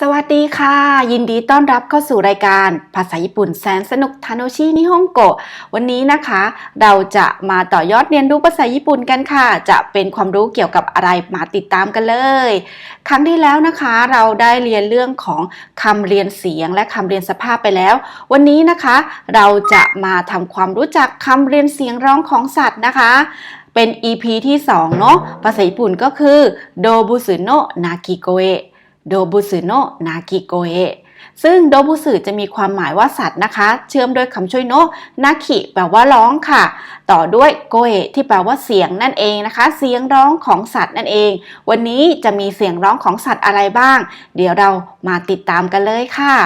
สวัสดีค่ะ ยินดีต้อนรับเข้าสู่รายการภาษาญี่ปุ่นแสนสนุกทาโนชินิฮงโกะวันนี้นะคะ เราจะมาต่อยอดเรียนรู้ภาษาญี่ปุ่นกันค่ะ จะเป็นความรู้เกี่ยวกับอะไรมาติดตามกันเลย ครั้งที่แล้วนะคะ เราได้เรียนเรื่องของคำเรียนเสียงและคำเรียนสภาพไปแล้ว วันนี้นะคะ เราจะมาทำความรู้จักคำเรียนเสียงร้องของสัตว์นะคะเป็น EP ที่2เนาะภาษาญี่ปุ่นก็คือโดบุสึโนะนากิโกเอะ โดบุสึโนะนากิโกเอะซึ่งโดบุสึจะมีความหมายว่าสัตว์นะคะ เชื่อมด้วยคำช่วยโนะนากิแปลว่าร้องค่ะ ต่อด้วยโกเอะที่แปลว่าเสียงนั่นเองนะคะ เสียงร้องของสัตว์นั่นเอง วันนี้จะมีเสียงร้องของสัตว์อะไรบ้าง เดี๋ยวเรามาติดตามกันเลยค่ะ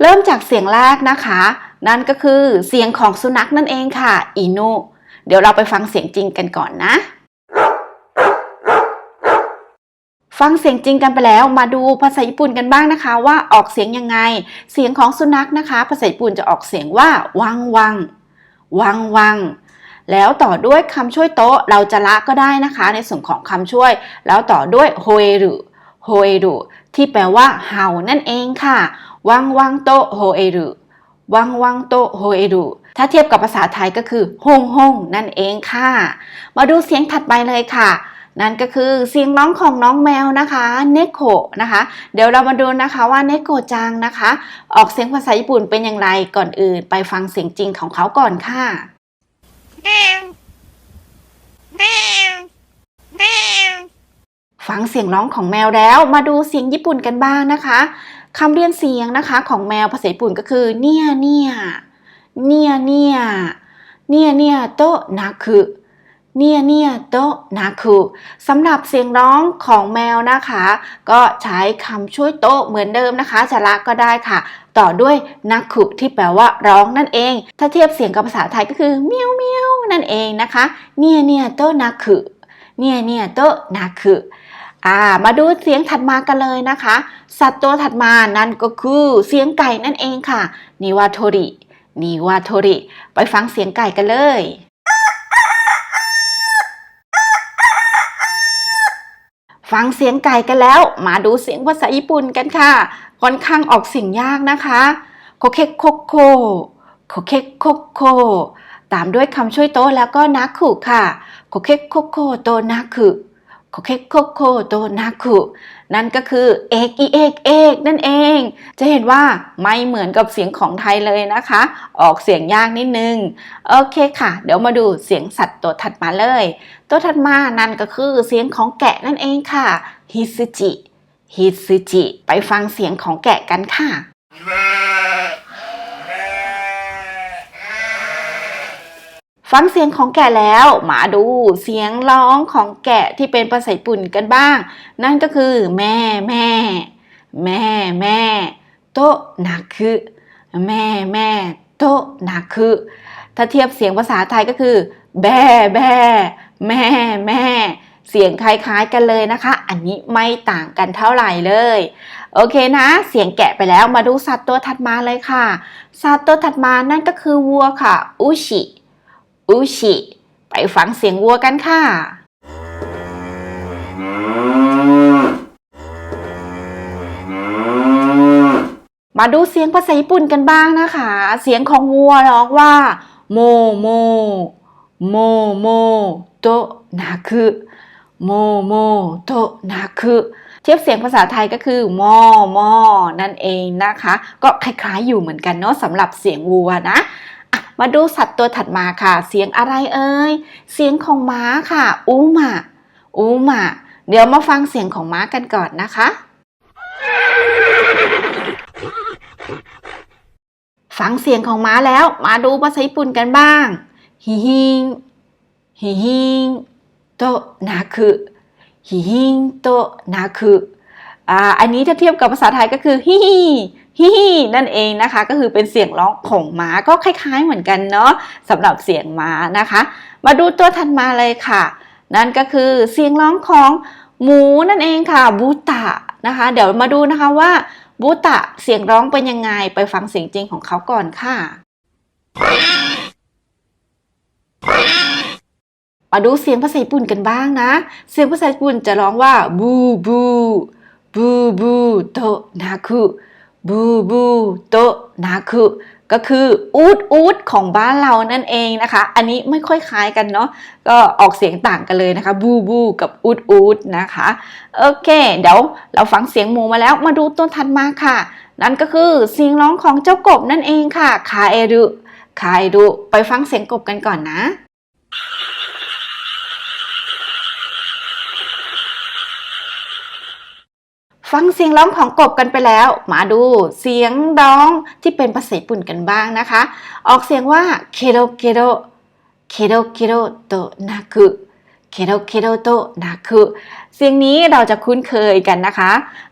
เริ่มจากเสียงแรกนะคะ นั่นก็คือเสียงของสุนัขนั่นเองค่ะอินุเดี๋ยวเราไปฟังเสียงจริงกันก่อนนะ ฟังเสียงจริงกันไปแล้วมาดูภาษาญี่ปุ่นกันบ้างนะคะ ว่าออกเสียงยังไง เสียงของสุนัขนะคะ ภาษาญี่ปุ่นจะออกเสียงว่าวังวังวังวังแล้วต่อด้วยคำช่วยโต๊ะเราจะละก็ได้นะคะ ในส่วนของคำช่วย แล้วต่อด้วยโฮเอรุโฮเอรุที่แปลว่าเห่านั่นเองค่ะวังวังโตะโฮเอรุวังวังโตะโฮเอรุถ้าเทียบกับภาษาไทยก็คือฮงฮงนั่นเองค่ะ มาดูเสียงถัดไปเลยค่ะ นั่นก็คือเสียงร้องของน้องแมวนะคะเนโกะนะคะ เดี๋ยวเรามาดูนะคะว่าเนโกะจังนะคะ ออกเสียงภาษาญี่ปุ่นเป็นอย่างไรก่อนอื่น ไปฟังเสียงจริงของเขาก่อนค่ะฟังเสียงร้องของแมวแล้วมาดูเสียงญี่ปุ่นกันบ้างนะคะคำเรียนเสียงนะคะของแมวภาษาญี่ปุ่นก็คือเนี่ยเนี่ยเนี่ยเนี่ยเนี่ยเนี่ยโตะนาคุ เนี่ยเนี่ยโตะนาคุสำหรับเสียงร้องของแมวนะคะ ก็ใช้คำช่วยโตะเหมือนเดิมนะคะจะละก็ได้ค่ะ ต่อด้วยนาคุที่แปลว่าร้องนั่นเอง ถ้าเทียบเสียงกับภาษาไทยก็คือเมียวเมียวนั่นเองนะคะ เนี่ยเนี่ยโตะนาคุเนี่ยเนี่ยโตะนาคุอ่ามาดูเสียงถัดมากันเลยนะคะ สัตว์ตัวถัดมานั่นก็คือเสียงไก่นั่นเองค่ะนิวาโทรินิวาโทริ ไปฟังเสียงไก่กันเลย ฟังเสียงไก่กันแล้ว มาดูเสียงภาษาญี่ปุ่นกันค่ะ ค่อนข้างออกเสียงยากนะคะโคเคโคโคโคเคโคโคตามด้วยคำช่วยโตแล้วก็นักขู่ค่ะโคเคโคโคโตนักขู่ โคเคโคโคโตนาคุนั่นก็คือเอกอีเอกเอกนั่นเอง จะเห็นว่าไม่เหมือนกับเสียงของไทยเลยนะคะ ออกเสียงยากนิดนึง โอเคค่ะ เดี๋ยวมาดูเสียงสัตว์ตัวถัดมาเลย ตัวถัดมานั่นก็คือเสียงของแกะนั่นเองค่ะฮิซึจิฮิซึจิไปฟังเสียงของแกะกันค่ะ ฟังเสียงของแกะแล้ว มาดูเสียงร้องของแกะที่เป็นภาษาญี่ปุ่นกันบ้าง นั่นก็คือ แม่แม่แม่แม่โตนาคุแม่แม่โตนาคุถ้าเทียบเสียงภาษาไทยก็คือ แบ่แบ่แม่แม่เสียงคล้ายๆกันเลยนะคะ อันนี้ไม่ต่างกันเท่าไหร่เลย โอเคนะ เสียงแกะไปแล้วมาดูสัตว์ตัวถัดมาเลยค่ะ สัตว์ตัวถัดมานั่นก็คือวัวค่ะ อุชิ อุชิ ไปฟังเสียงวัวกันค่ะมาดูเสียงภาษาญี่ปุ่นกันบ้างนะคะ เสียงของวัวร้องว่าโมโมโมโมโตนาคุโมโมโตนาคุเทียบเสียงภาษาไทยก็คือมอมอนั่นเองนะคะ ก็คล้ายๆอยู่เหมือนกันเนาะสำหรับเสียงวัวนะอะ มาดูสัตว์ตัวถัดมาค่ะ เสียงอะไรเอ่ย เสียงของม้าค่ะ อูมะอูมะเดี๋ยวมาฟังเสียงของม้ากันก่อนนะคะ ฟังเสียงของม้าแล้ว มาดูภาษาญี่ปุ่นกันบ้าง ฮิฮิง ฮิฮิง โตนาคุ ฮิฮิง โตนาคุ อ่า อันนี้ถ้าเทียบกับภาษาไทยก็คือฮิฮิ ฮิฮินั่นเองนะคะ ก็คือเป็นเสียงร้องของหมาก็คล้ายๆเหมือนกันเนาะสำหรับเสียงหมานะคะ มาดูตัวถัดมาเลยค่ะ นั่นก็คือเสียงร้องของหมูนั่นเองค่ะบูตะนะคะ เดี๋ยวมาดูนะคะว่าบูตะเสียงร้องเป็นยังไงไปฟังเสียงจริงของเขาก่อนค่ะ มาดูเสียงภาษาญี่ปุ่นกันบ้างนะ เสียงภาษาญี่ปุ่นจะร้องว่าบูบูบูบูโตนาคุ บูบูโตนาคุก็คืออูดอูดของบ้านเรานั่นเองนะคะ อันนี้ไม่ค่อยคล้ายกันเนาะก็ออกเสียงต่างกันเลยนะคะ บูบูกับอูดอูดนะคะโอเคเดี๋ยวเราฟังเสียงหมูมาแล้วมาดูตัวถัดมาค่ะ นั่นก็คือเสียงร้องของเจ้ากบนั่นเองค่ะคาเอรุคาเอรุไปฟังเสียงกบกันก่อนนะ ฟังเสียงร้องของกบกันไปแล้ว มาดูเสียงร้องที่เป็นภาษาญี่ปุ่นกันบ้างนะคะ ออกเสียงว่าเคโรเคโรเคโรเคโรโตนาคุเคโรเคโรโตนาคุเสียงนี้เราจะคุ้นเคยกันนะคะ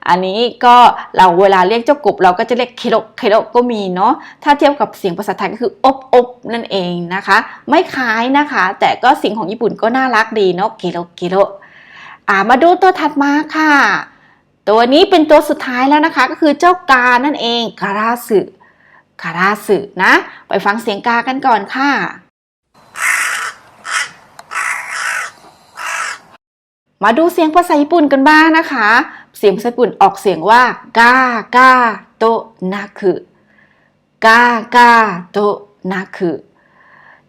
อันนี้ก็เราเวลาเรียกเจ้ากบเราก็จะเรียกเคโรเคโรก็มีเนาะ ถ้าเทียบกับเสียงภาษาไทยก็คืออบอบนั่นเองนะคะ ไม่คล้ายนะคะ แต่ก็เสียงของญี่ปุ่นก็น่ารักดีเนาะเคโรเคโรอ่ามาดูตัวถัดมาค่ะ ตัวนี้เป็นตัวสุดท้ายแล้วนะคะ ก็คือเจ้ากา นั่นเองการาสึการาสึนะ ไปฟังเสียงกากันก่อนค่ะ มาดูเสียงภาษาญี่ปุ่นกันบ้างนะคะ เสียงภาษาญี่ปุ่นออกเสียงว่ากากาโตนาคุกากาโตนาคุ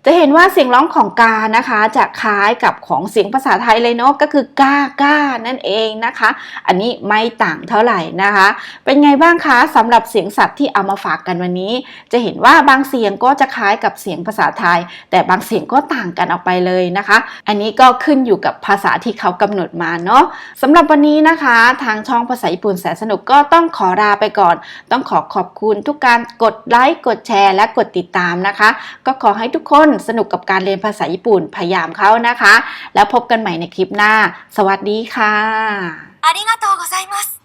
จะเห็นว่าเสียงร้องของกานะคะ จะคล้ายกับของเสียงภาษาไทยเลยเนาะก็คือกากานั่นเองนะคะ อันนี้ไม่ต่างเท่าไหร่นะคะ เป็นไงบ้างคะสำหรับเสียงสัตว์ที่เอามาฝากกันวันนี้ จะเห็นว่าบางเสียงก็จะคล้ายกับเสียงภาษาไทย แต่บางเสียงก็ต่างกันออกไปเลยนะคะ อันนี้ก็ขึ้นอยู่กับภาษาที่เขากำหนดมาเนาะสำหรับวันนี้นะคะ ทางช่องภาษาญี่ปุ่นแสนสนุกก็ต้องขอลาไปก่อน ต้องขอขอบคุณทุกการกดไลค์กดแชร์ และกดติดตามนะคะ ก็ขอให้ทุกคนสนุกกับการเรียนภาษาญี่ปุ่นพยายามเข้านะคะ แล้วพบกันใหม่ในคลิปหน้า สวัสดีค่ะ ありがとうございます。